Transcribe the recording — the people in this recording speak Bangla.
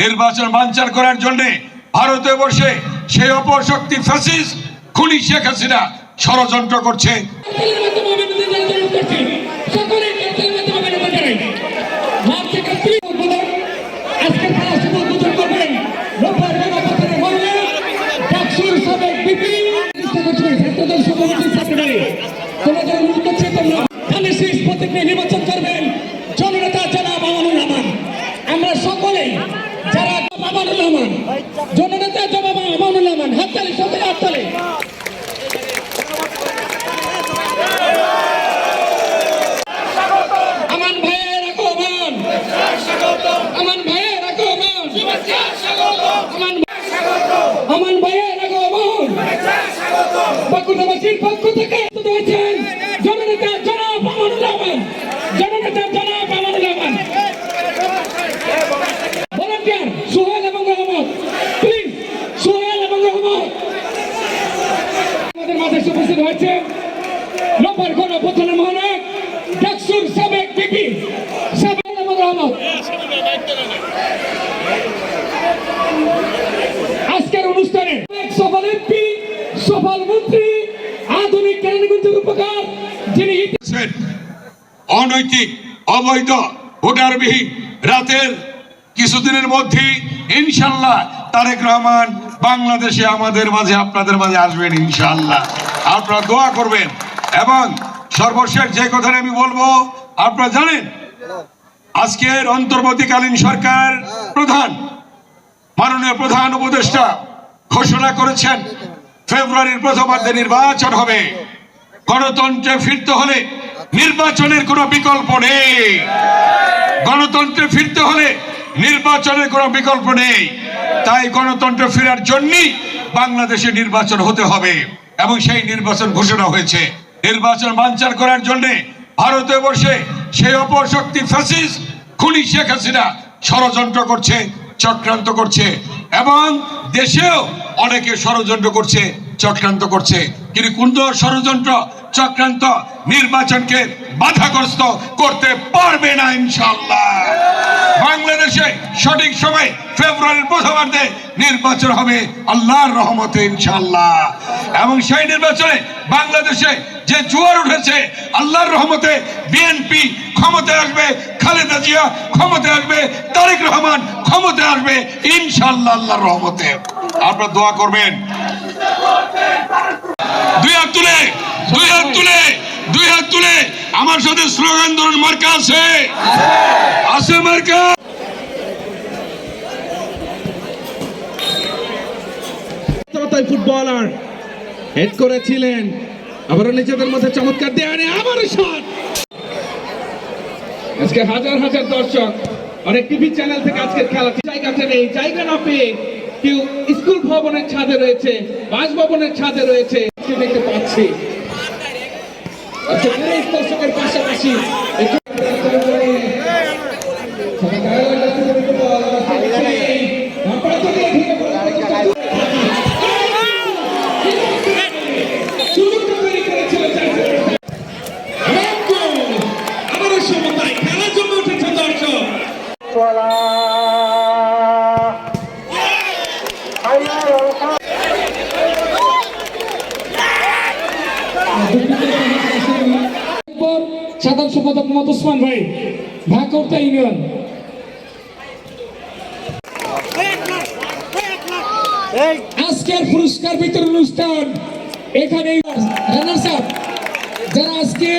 নির্বাচন বানচাল করার জন্য ভারতে বসে সেই অপর শক্তি ফ্যাসিস খুনি শেখ হাসিনা ষড়যন্ত্র করছে। মাধ্যমে জননেতা জনাব আমানুর রহমান হাততালি সকলে হাততালি আমান ভাইয়ের আগমন আমান। আমান আমান। আগমন বাঁকুড়াবাসীর পক্ষ থেকে জননেতা জনাব আমানুল জননেতা জনাব আমানুল রহমান ভলান্টিয়ার সোহেল এবং রহমত প্লিজ সোহেল এবং রহমত উপস্থিত হয়েছে। মহানায়ক ডাকসুর সাবেক বিপি, সাবেক রহমত আজকের অনুষ্ঠানে সফল এমপি, সফল মন্ত্রী, আধুনিক উপকার, যিনি অনৈতিক, অবৈধ, ভোটারবিহীন, রাতের কিছুদিনের মধ্যে ইনশাল্লাহ তারেক রহমান বাংলাদেশে আমাদের মাঝে, আপনাদের মাঝে আসবেন ইনশাল্লাহ। আপনারা দোয়া করবেন এবং সর্বশেষ যে কথাটা আমি বলব, আপনারা জানেন, আজকের অন্তর্বর্তীকালীন সরকার প্রধান, মাননীয় প্রধান উপদেষ্টা ঘোষণা করেছেন, ফেব্রুয়ারির প্রথমার্ধে নির্বাচন হবে। গণতন্ত্রে ফিরতে হলে নির্বাচনের কোনো বিকল্প নেই। গণতন্ত্রে ফিরতে হলে নির্বাচনের কোনো বিকল্প নেই। তাই গণতন্ত্রে ফেরার জন্যই বাংলাদেশে নির্বাচন হতে হবে। এবং সেই নির্বাচন ঘোষণা হয়েছে। নির্বাচন বানচাল করার জন্য ভারতে বসে সেই অপর শক্তি ফ্যাসিস খুনি শেখ হাসিনা ষড়যন্ত্র করছে, চক্রান্ত করছে এবং দেশেও অনেকে ষড়যন্ত্র করছে, চক্রান্ত করছে। কিন্তু কোন ষড়যন্ত্র, চক্রান্ত নির্বাচনকে বাধাগ্রস্ত করতে পারবে না ইনশাল্লাহ বাংলাদেশে সঠিক সময় ফেব্রুয়ারির প্রথমার্ধে নির্বাচন হবে, আল্লাহর রহমতে ইনশাল্লাহ এবং সেই নির্বাচনে বাংলাদেশে যে জোয়ার উঠেছে, আল্লাহর রহমতে বিএনপি ক্ষমতায় আসবে, খালেদা জিয়া ক্ষমতায় আসবে, তারেক রহমান ক্ষমতায় আসবে ইনশাল্লাহ আল্লাহর রহমতে। আপনারা দোয়া করবেন। দুই হাত তুলে, দুই হাত তুলে, দুই হাত তুলে। আমার সাথে স্লোগান ধরুন, মার্কা আছে মার্কা তাই ফুটবলার। হেড করেছিলেন। আবারও নিজেদের মধ্যে চমৎকার দেওয়া নেই আবারও শট আজকে হাজার হাজার দর্শক। অনেক টিভি চ্যানেল থেকে আজকের খেলা। জায়গাতে নেই জায়গা না পেয়ে কেউ স্কুল ভবনের ছাদে রয়েছে, বাসভবনের ছাদে রয়েছে। দেখতে পাচ্ছি। আজকে পুরুষ দর্শকের পাশাপাশি সাধারণ সম্পাদক মোহাম্মদ ওসমান ভাই ভাকর্তা ইউনিয়ন। আজকের পুরস্কার বিতরণ অনুষ্ঠান এখানে যারা আজকে